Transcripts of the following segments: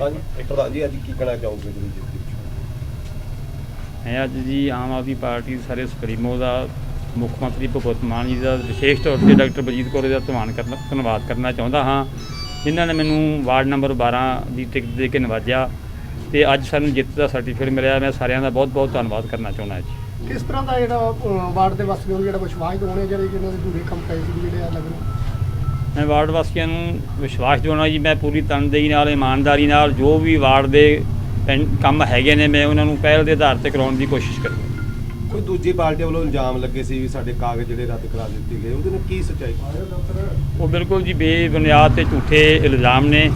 ਹਾਂਜੀ ਪ੍ਰਧਾਨ ਜੀ, ਅੱਜ ਕੀ ਕਹਿਣਾ ਚਾਹੋਗੇ ਜੀ ਜੀ? ਮੈਂ ਅੱਜ ਜੀ ਆਮ ਆਦਮੀ ਪਾਰਟੀ ਦੇ ਸਾਰੇ ਸੁਪਰੀਮੋ ਦਾ, ਮੁੱਖ ਮੰਤਰੀ ਭਗਵੰਤ ਮਾਨ ਜੀ ਦਾ, ਵਿਸ਼ੇਸ਼ ਤੌਰ ਤੇ ਡਾਕਟਰ ਬਲਜੀਤ ਕੌਰ ਦਾ ਧੰਨਵਾਦ ਕਰਨਾ ਧੰਨਵਾਦ ਕਰਨਾ ਚਾਹੁੰਦਾ ਹਾਂ। ਜਿਨ੍ਹਾਂ ਨੇ ਮੈਨੂੰ ਵਾਰਡ ਨੰਬਰ 12 ਦੀ ਟਿਕਟ ਦੇ ਕੇ ਨਵਾਜਿਆ। ਤੇ ਅੱਜ ਸਾਨੂੰ ਜਿੱਤ ਦਾ ਸਰਟੀਫਿਕੇਟ ਮਿਲਿਆ। ਮੈਂ ਸਾਰਿਆਂ ਦਾ ਬਹੁਤ-ਬਹੁਤ ਧੰਨਵਾਦ ਕਰਨਾ ਚਾਹੁੰਦਾ ਜੀ। ਕਿਸ ਤਰ੍ਹਾਂ ਦਾ ਜਿਹੜਾ ਵਾਰਡ ਦੇ ਵਾਸੀਆਂ ਨੂੰ ਜਿਹੜਾ ਵਿਸ਼ਵਾਸ ਦਿਵਾਉਣੇ ਜਿਹੜੇ ਜਿਹਨਾਂ ਦੇ ਅਧੂਰੇ ਕੰਮ ਪਏ ਸੀ ਜਿਹੜੇ ਆ ਲੱਗਣ ਮੈਂ ਵਾਰਡ ਵਾਸੀਆਂ ਨੂੰ ਵਿਸ਼ਵਾਸ ਦਿਵਾਉਣਾ ਜੀ। ਮੈਂ ਪੂਰੀ ਤਨਦੇਹੀ ਨਾਲ ਇਮਾਨਦਾਰੀ ਨਾਲ ਜੋ ਵੀ ਵਾਰਡ ਦੇ ਪੈਨ- ਕੰਮ ਹੈਗੇ ਨੇ ਮੈਂ ਉਹਨਾਂ ਨੂੰ ਪਹਿਲ ਦੇ ਆਧਾਰ ਤੇ ਕਰਾਉਣ ਦੀ ਕੋਸ਼ਿਸ਼ ਕਰੂੰਗਾ। ਕੋਈ ਦੂਜੀ ਪਾਰਟੀ ਵੱਲੋਂ ਇਲਜ਼ਾਮ ਲੱਗੇ ਸੀ ਵੀ ਸਾਡੇ ਕਾਗਜ਼ ਜਿਹੜੇ ਰੱਦ ਕਰਾ ਦਿੱਤੇ ਗਏ ਉਹਦੇ ਨਾਲ ਕੀ ਸੱਚਾਈ? ਉਹ ਬਿਲਕੁਲ ਜੀ ਬੇਬੁਨਿਆਦ ਤੇ ਝੂਠੇ ਇਲਜ਼ਾਮ ਨੇ।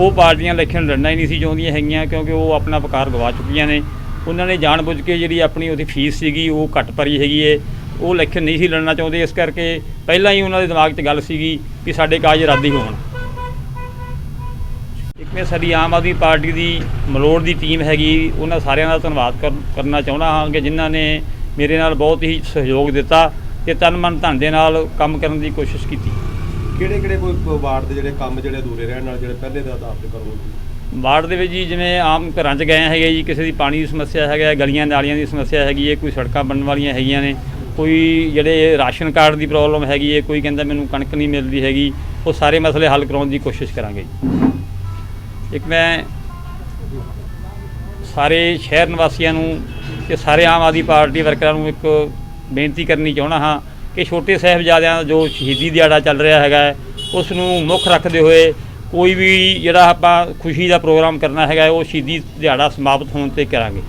ਉਹ ਪਾਰਟੀਆਂ ਇਲੈਕਸ਼ਨ ਲੜਨਾ ਹੀ ਨਹੀਂ ਸੀ ਚਾਹੁੰਦੀਆਂ ਹੈਗੀਆਂ, ਕਿਉਂਕਿ ਉਹ ਆਪਣਾ ਵਕਾਰ ਗਵਾ ਚੁੱਕੀਆਂ ਨੇ। ਉਹਨਾਂ ਨੇ ਜਾਣਬੁੱਝ ਕੇ ਜਿਹੜੀ ਆਪਣੀ ਉਹਦੀ ਫੀਸ ਸੀਗੀ, ਉਹ ਘੱਟ ਭਰੀ ਹੈਗੀ ਏ। ਉਹ ਇਲੈਕਸ਼ਨ ਨਹੀਂ ਸੀ ਲੜਨਾ ਚਾਹੁੰਦੇ, ਇਸ ਕਰਕੇ ਪਹਿਲਾਂ ਹੀ ਉਹਨਾਂ ਦੇ ਦਿਮਾਗ 'ਚ ਗੱਲ ਸੀਗੀ ਕਿ ਸਾਡੇ ਕਾਗਜ਼ ਰੱਦ ਹੀ ਹੋਣ। ਇੱਕ ਮੈਂ ਸਾਡੀ ਆਮ ਆਦਮੀ ਪਾਰਟੀ ਦੀ ਮਲੋੜ ਦੀ ਟੀਮ ਹੈਗੀ, ਉਹਨਾਂ ਸਾਰਿਆਂ ਦਾ ਧੰਨਵਾਦ ਕਰਨਾ ਚਾਹੁੰਦਾ ਹਾਂ ਕਿ ਜਿਨ੍ਹਾਂ ਨੇ ਮੇਰੇ ਨਾਲ ਬਹੁਤ ਹੀ ਸਹਿਯੋਗ ਦਿੱਤਾ ਤੇ ਤਨ ਮਨ ਧਨ ਦੇ ਨਾਲ ਕੰਮ ਕਰਨ ਦੀ ਕੋਸ਼ਿਸ਼ ਕੀਤੀ। ਕਿਹੜੇ ਕਿਹੜੇ ਕੋਈ ਵਾਰਡ ਦੇ ਜਿਹੜੇ ਕੰਮ ਜਿਹੜੇ ਅਧੂਰੇ ਰਹਿਣ ਨਾਲ ਜਿਹੜੇ ਪਹਿਲੇ ਦੇ ਆਧਾਰ ਤੇ ਕਰੋਗੇ ਵਾਰਡ ਦੇ ਵਿੱਚ ਜੀ ਜਿਵੇਂ ਆਮ ਘਰਾਂ 'ਚ ਗਏ ਹੈਗੇ ਜੀ, ਕਿਸੇ ਦੀ ਪਾਣੀ ਦੀ ਸਮੱਸਿਆ ਹੈਗਾ, ਗਲੀਆਂ ਨਾਲੀਆਂ ਦੀ ਸਮੱਸਿਆ ਹੈਗੀ ਹੈ, ਕੋਈ ਸੜਕਾਂ ਬਣਨ ਵਾਲੀਆਂ ਹੈਗੀਆਂ ਨੇ, ਕੋਈ ਜਿਹੜੇ ਰਾਸ਼ਨ ਕਾਰਡ ਦੀ ਪ੍ਰੋਬਲਮ ਹੈਗੀ ਹੈ, ਕੋਈ ਕਹਿੰਦਾ ਮੈਨੂੰ ਕਣਕ ਨਹੀਂ ਮਿਲਦੀ ਹੈਗੀ, ਉਹ ਸਾਰੇ ਮਸਲੇ ਹੱਲ ਕਰਾਉਣ ਦੀ ਕੋਸ਼ਿਸ਼ ਕਰਾਂਗੇ ਜੀ। ਇੱਕ ਮੈਂ ਸਾਰੇ ਸ਼ਹਿਰ ਨਿਵਾਸੀਆਂ ਨੂੰ ਤੇ ਸਾਰੇ ਆਮ ਆਦਮੀ ਪਾਰਟੀ ਵਰਕਰਾਂ ਨੂੰ ਇੱਕ ਬੇਨਤੀ ਕਰਨੀ ਚਾਹੁੰਦਾ ਹਾਂ ਕਿ ਛੋਟੇ ਸਾਹਿਬਜ਼ਾਦਿਆਂ ਦਾ ਜੋ ਸ਼ਹੀਦੀ ਦਿਹਾੜਾ ਚੱਲ ਰਿਹਾ ਹੈਗਾ ਉਸ ਨੂੰ ਮੁੱਖ ਰੱਖਦੇ ਹੋਏ ਕੋਈ ਵੀ ਜਿਹੜਾ ਆਪਾਂ ਖੁਸ਼ੀ ਦਾ ਪ੍ਰੋਗਰਾਮ ਕਰਨਾ ਹੈਗਾ ਉਹ ਸ਼ਹੀਦੀ ਦਿਹਾੜਾ ਸਮਾਪਤ ਹੋਣ ਤੇ ਕਰਾਂਗੇ।